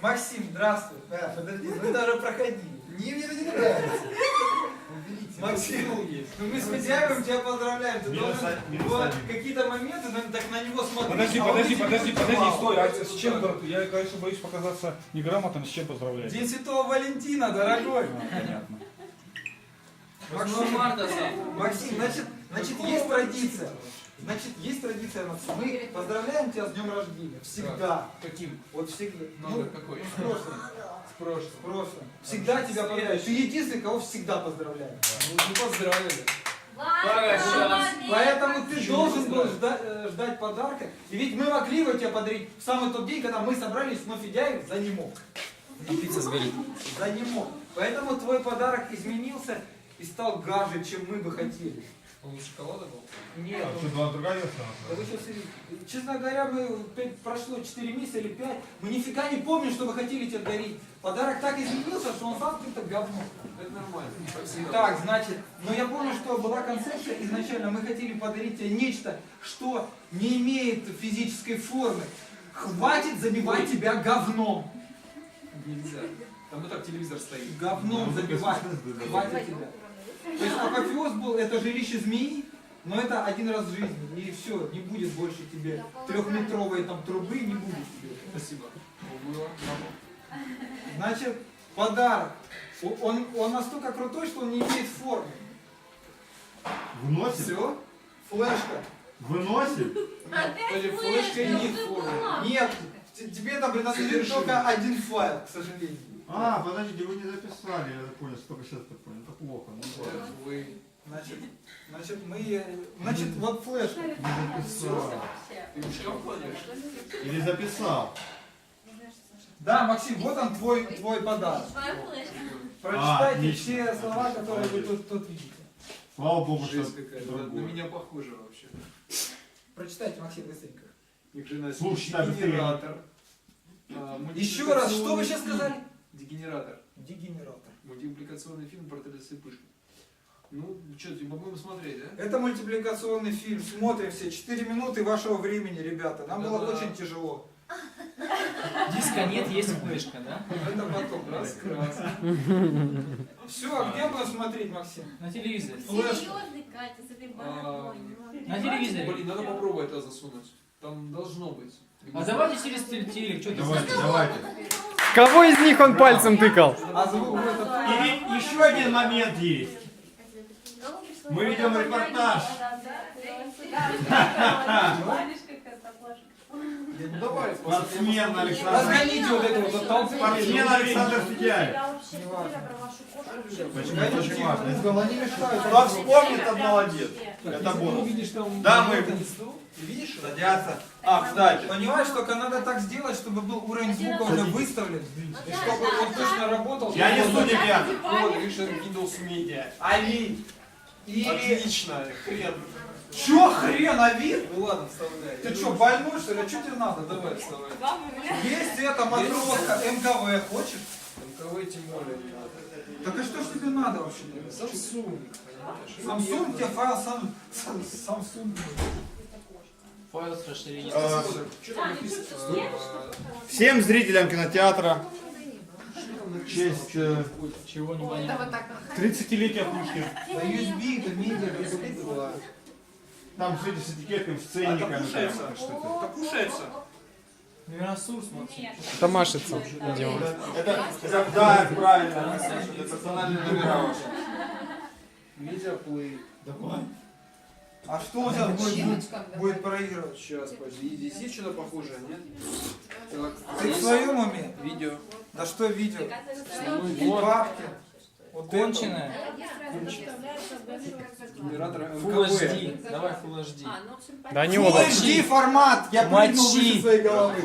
Максим, здравствуй. А, подожди, мы даже проходили. Не, мне не нравится. Максим, ну мы с хозяевом тебя поздравляем. Ты должен вот какие-то моменты, на- так на него смотреть. Подожди, а подожди, подожди, подожди, стой, а с чем, это? я, конечно, боюсь показаться неграмотным, с чем поздравляю? День Святого Валентина, дорогой. А, понятно. Максим, Максим, значит, значит, есть традиция. Значит, есть традиция, Максим. Мы поздравляем тебя с днем рождения. Всегда. Каким? Вот всегда. Номер Ну, какой? с прошлым. С прошлым. С прошлым. Всегда тебя поздравляю. Ты единственный, кого всегда поздравляю. Ну, не поздравили. Поэтому ты должен был ждать, э, ждать подарка. И ведь мы могли его тебе подарить в самый тот день, когда мы собрались, но Федяев за не мог. Пицца сгорит. За не мог. Поэтому твой подарок изменился и стал гаже, чем мы бы хотели. Он из шоколада был? Нет, А он- что, была другая версия? да вы сейчас Честно говоря, мы прошло 4 месяца или 5, мы нифига не помним, что мы хотели тебе дарить. Подарок так изменился, что он стал каким-то говном. Это нормально. Спасибо. Так, значит, но я помню, что была концепция изначально, мы хотели подарить тебе нечто, что не имеет физической формы. Хватит забивать тебя говном. Нельзя. Там и так телевизор стоит. Говном забивать. Хватит тебя. То есть апофеоз был, это жилище змеи, но это один раз в жизни. И все, не будет больше тебе трехметровой там трубы, не будет тебе. Спасибо. Значит, подарок. Он, он настолько крутой, что он не имеет формы. Выносим? Все, флешка. Выносим? Подожди, флешка не форма. Нет, тебе там принадлежит только один файл, к сожалению. А, подождите, вы не записали, я понял, только сейчас это понял. Это плохо, ну ладно. Вы Значит, значит, мы, э, значит, вот флешка. Не записал. ты мешком кладешь? Или записал. Да, Максим, вот он твой, твой подарок. Прочитайте отлично. все слова, которые вы тут, тут видите. Слава богу, что Жесть какая-то. На другое. меня похоже вообще. Прочитайте, Максим, быстренько. Их жена Слушай, быстрее. Дегенератор. А, Еще раз, что вы сейчас мультипликационный сказали? Дегенератор. Дегенератор. Мультипликационный фильм про ТДС Пышка. Ну, что, по-моему, смотреть, да? Это мультипликационный фильм. Смотрим все. 4 минуты вашего времени, ребята. Нам было Да-да. очень тяжело. Диска нет, есть флешка, да? Это потом. Раскрас. Все, а где будем смотреть, Максим? На телевизоре. Серьезный, Катя, с этой А, бородой. На телевизоре. Блин, надо попробовать это засунуть. Там должно быть. А давайте через теле- телек, что ты Давайте, давайте. Кого из них он пальцем тыкал? А звук в этот... И ведь еще один момент есть. Мы ведем репортаж. Ну давай, Спортсмен Александр. Разгоните вот это вот от толпы. Спортсмен Александр Федяев. Почему это очень важно? Они мешают. Кто вспомнит, тот молодец. Это бонус. увидишь там... Да, мы- Видишь? Садятся. А, кстати. Понимаешь, только надо так сделать, чтобы был уровень звука уже выставлен, и чтобы он точно работал. Я не судебен. Вот, видишь, это Windows Media. Али. Отлично, хрен. Чё хрен, Ави? Ну ладно, вставляй. Ты что, больной что ли? А что тебе надо? Давай, вставай. Есть это, матроска, МКВ, хочешь? МКВ тем более не надо. Так а что ж тебе надо вообще? Samsung, понимаешь? Samsung тебе файл Samsung. Файл с расширением. А? А, Всем зрителям кинотеатра в честь э, Чего не понятно. 30-летия Пушкина. Да USB, это медиа, это два. Там все эти с этикетками, с ценниками. там что-то. Покушается. Миросур смотри. Тамашица. Идем. Это, это, да, правильно. Это персональные номера ваши. Медиаплей. Давай. А что у тебя будет, будет проигрывать? Сейчас, подожди. Здесь есть что-то похожее, нет? Так, Ты в своем уме? видео. Да что видео? Вот. Бабки. Вот. Генератор Full МКВ. HD. Давай Full HD. Да не Full оба. HD формат, я прыгнул Мочи. выше своей головы.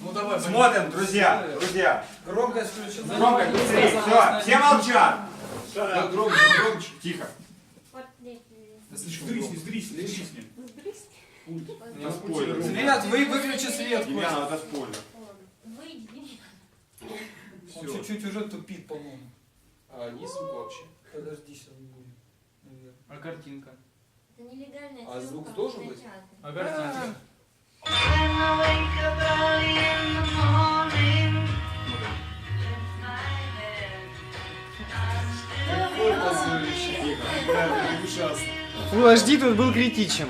Ну давай, Смотрим, друзья, друзья. Громкость включена. Громко, быстрее. Все, все молчат. Громче, громче. Тихо. Сдрисни, сдрисни, сдрисни. Это спойлер. Свет, вы выключи свет. Ильяна, это спойлер. Он чуть-чуть уже тупит, по-моему. А, не звук вообще. Подожди, сейчас будет. А картинка? Это нелегальная А звук должен быть? А картинка? Какой позорище, Игорь. Ужасно. Full HD тут был критичен.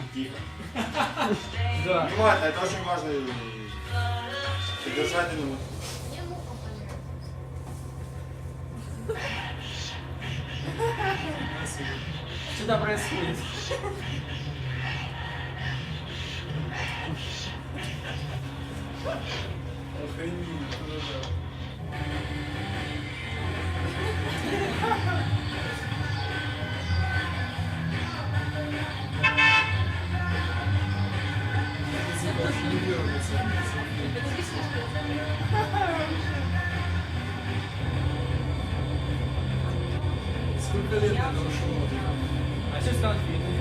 Да. Внимательно, это очень важный содержательный Мне муха Что происходит? Сколько лет это ушло? А что с конфеты?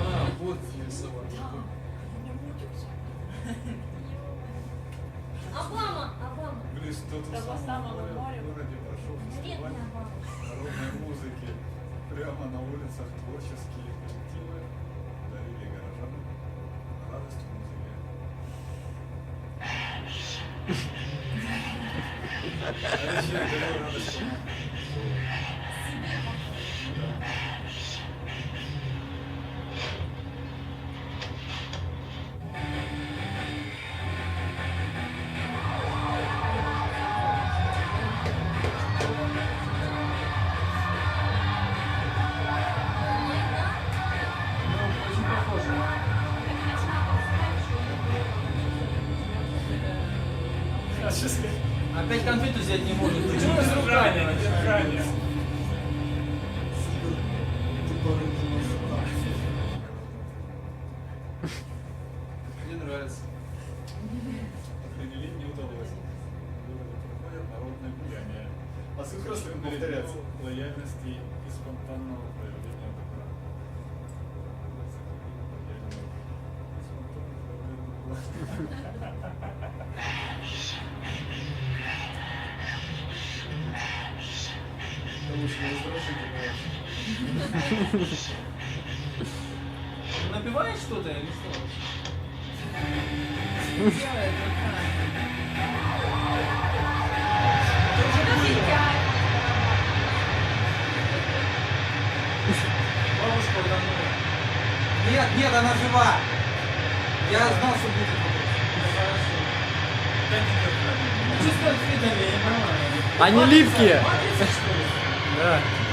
А, вот рисовать. Обама, Обама. Блин, что-то Того самого моря. в городе прошел фестиваль народной музыки. Прямо на улицах творческие Опять конфету взять не может. Почему с руками? Мне нравится. Определить не удалось. Проходят народные гуляния. А с взрослым повторяться лояльности и спонтанного проявления добра. Лучше не страшно, Напиваешь что-то или что? Бабушка утонула. Нет, нет, она жива. Я знал, что будет. Они липкие. Yeah.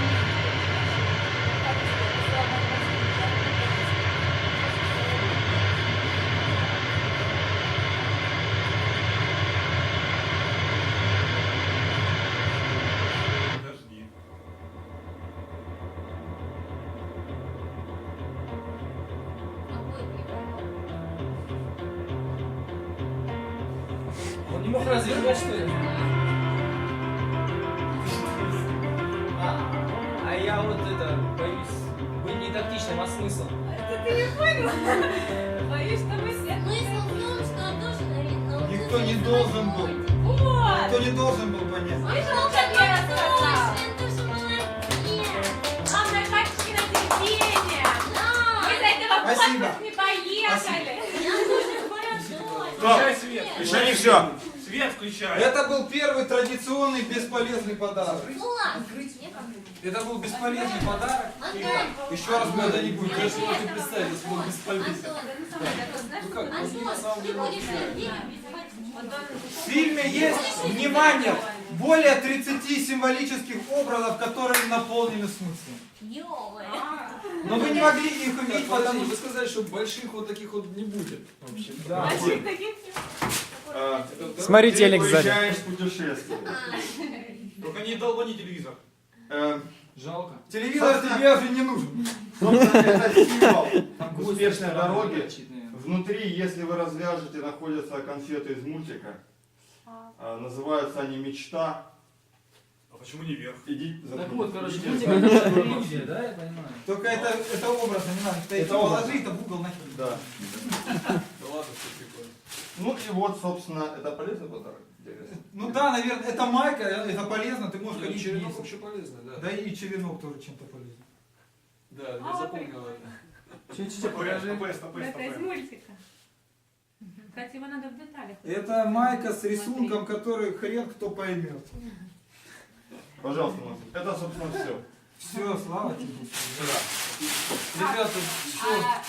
Я вот это, боюсь, быть не тактичным, а смысл? Это ты не понял? Боюсь, что мы все... Смысл в том, что он должен научиться Никто не должен был. Вот! Никто не должен был понять. Он так не рассказал? Он тоже молодец. Главное, качество терпения. Да. Мы за этого Спасибо. в не поехали. Я. Стоп! свет. Еще не все. Свет включай! Это был первый традиционный бесполезный подарок. Ну Это был бесполезный подарок. Еще раз мы это не будем. Я же можете представить, Ну как, на самом деле вообще... сидеть В фильме есть, внимание, более 30 символических образов, которые наполнены смыслом. Но вы не могли их Нет, потому подожди, вы что... сказали, что больших вот таких вот не будет вообще. Да. Больших таких А, Смотри Ты телек сзади. в путешествие. Только не долбани телевизор. Э, Жалко. Телевизор тебе не нужен. Собственно, это символ Там гости успешной дороги. Внутри, если вы развяжете, находятся конфеты из мультика. А, Называются они «Мечта». А почему не вверх? Идите, Так вот, короче, мультик это иллюзия, да, я понимаю? Только это, это образно, не надо. Ты Это это положи, это в угол нахер. Да. Да ладно, все прикольно. Ну и вот, собственно, это полезный подарок. Интересно. Ну да, наверное, это майка, это полезно, ты можешь ходить черенок вообще полезный, да. Да и черенок тоже чем-то полезен. Да, я А, запомнил это. Чуть-чуть покажи. Это из мультика. Кстати, его надо в деталях. Это майка с рисунком, который хрен кто поймет. Пожалуйста. Это, собственно, все. Все, слава тебе. Ребята, все. А,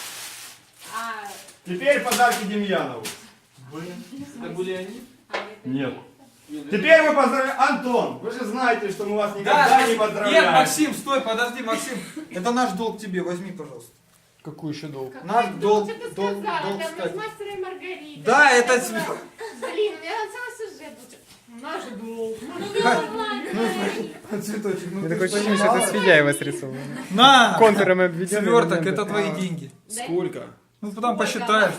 а, Теперь подарки Демьянову. Это были они? Нет. Нет, Теперь мы поздравляем... Антон, вы же знаете, что мы вас никогда Да, не нет, поздравляем. Максим, стой, подожди, Максим. Это наш долг тебе, возьми, пожалуйста. Какой еще долг? Какой Наш долг, ты долг, сказала? долг Там сказать. из мастера и Маргариты. Да, это... с- Блин, у меня целый сюжет был. Наш долг. Ну, цветочек, ну Мне ты такое ж ощущение, что понимала? это Свидяева срисовано. На! Контуром обведен. Сверток, это твои деньги. Сколько? Ну, потом посчитаешь.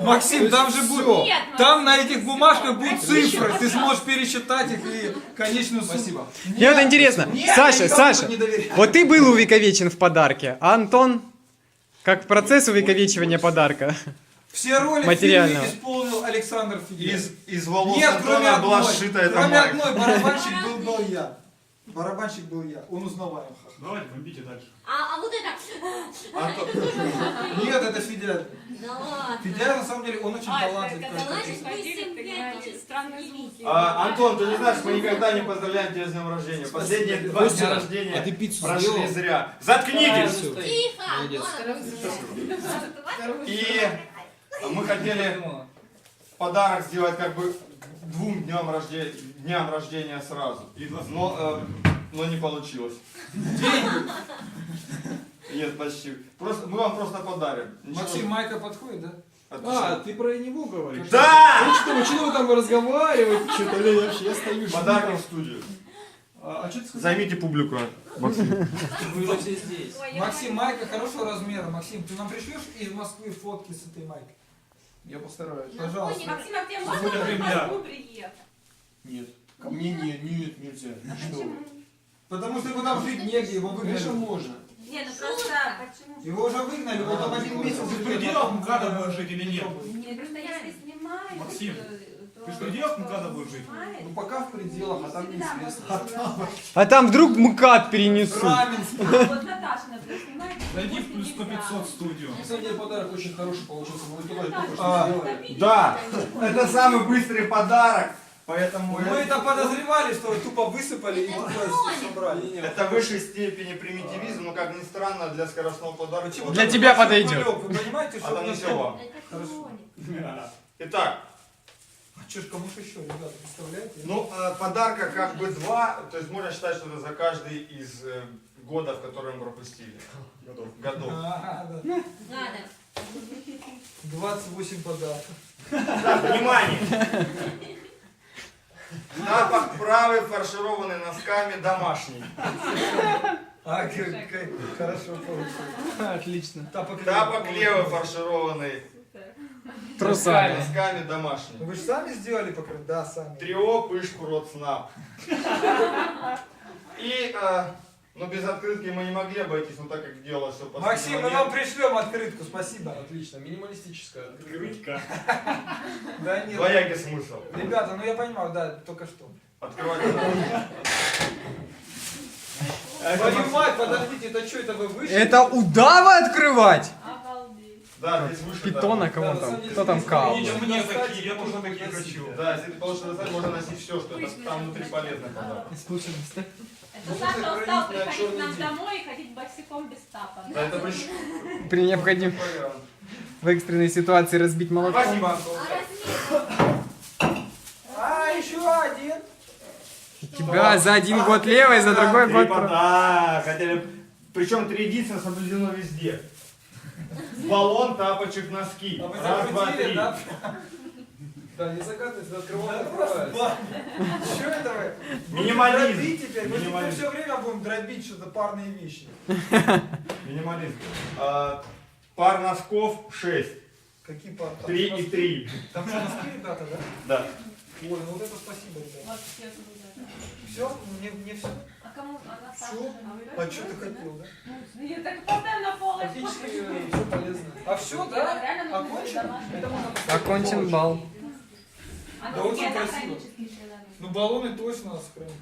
Максим, там же будет... Нет, Там на этих бумажках будут цифры. Ты сможешь пересчитать их и конечную сумму. Спасибо. Мне вот интересно, Саша, Саша, вот ты был увековечен в подарке, а Антон, как процесс увековечивания подарка. Все роли фильме исполнил Александр Федин. Из, из волос Нет, кроме Антона была одной. сшита эта Кроме майка. одной, барабанщик был, был я. Барабанщик был я. Он узнаваем. Давайте, бомбите дальше. А, а вот это... Антон, Нет, это Федя. Да ладно. Федя, на самом деле, он очень А, это талантливый. когда Значит, будете странные звуки. а, Антон, ты не знаешь, мы никогда не поздравляем тебя с днем рождения. Последние два дня а рождения ты пиццу прошли сделал? зря. Заткнитесь! Тихо! Молодец. И мы хотели подарок сделать как бы двум дням рождения, дням рождения сразу. Но, э, но не получилось. Нет, почти. Просто, мы вам просто подарим. Ничего- Максим, майка подходит, да? А, ты про него говоришь? Да! Ну что, вы что вы там разговариваете? Что-то я вообще, я стою, Подарок в студию. А, а что ты сказал? Займите публику. Максим. Вы же все здесь. Максим, майка хорошего размера. Максим, ты нам пришлешь из Москвы фотки с этой майкой? Я постараюсь. Пожалуйста. Максим, а тебе можно Сегодня в. Москву приехать? Нет. Ко мне нет, нет, нельзя. Что? вы. Потому что ему там жить негде, его Конечно, выгнали. можно. Не, ну просто почему? Его уже выгнали, вот там один месяц. Ты в пределах МКАДа будешь жить или нет? Нет, просто если снимаешь... Максим, то- Ты в пределах МКАДа будешь жить? Ну пока в пределах, а там неизвестно. А там вдруг МКАД перенесут. Раменский. А вот Зайди в плюс 100 500 студию. Деле подарок очень хороший получился. Мы только только А, сделали. Да, это самый быстрый подарок, поэтому Мы это подозревали, что тупо высыпали и тупо собрали. это в высшей степени примитивизм, но как ни странно для скоростного подарка. Почему Для тебя большой подойдет. Вы понимаете, А что... там хроник. Итак, А чё ж, кому ж еще, ребята, представляете? ну э, подарка как бы два, то есть можно считать, что это за каждый из э, годов, которые мы пропустили. Годов. Годов. А, да. Надо. 28 подарков. Внимание! Тапок правый, фаршированный носками, домашний. А, хорошо получилось. Отлично. Тапок, Тапок левый, фаршированный Трусами. носками, домашний. Вы же сами сделали покрыть? Да, сами. Трио, пышку, рот, снап. И, э, ну без открытки мы не могли обойтись, но так как делалось все Максим, мы вам пришлем открытку, спасибо. Отлично. Минималистическая. Крытька. Да нет. Двоякий смысл. Ребята, ну я понимаю, да, только что. Открывать надо. Твою мать, подождите, это что, это вы вышли? Это удава открывать? Обалдеть. Да, здесь выше. Питона, кого Да, на там? Кто там кал? Мне такие, я тоже такие хочу. Да, если ты получишь достать, можно носить все, что там внутри полезно. подарок. Это Саша на приходить к нам домой и ходить босиком без тапа. Да, это. При необходим вариант. в экстренной ситуации разбить молоко. Спасибо. А? А, еще один. Тебя за один год левой, за другой год... пода- хотели. Причем три единицы соблюдено везде. Баллон, тапочек, носки. А Раз, два, три. Да? Не загадывайся, Да открывай, просто открывай. Что это вы? Минимализм. дробить теперь? Мы теперь все время будем дробить что-то парные вещи. Минимализм. А, пар носков 6. Какие пар? Там 3 что, и 3. Там что, носки, ребята, да? Да. Ой, ну вот это спасибо, ребята. Все? Мне, мне все? А кому? А на Сашу? Всё? А вы А что ты хотел, да? Ну, Я так постоянно полы Фактически все полезно. А все, да? Окончен полочку. бал. А Да очень красиво. Ну баллоны точно сохранить.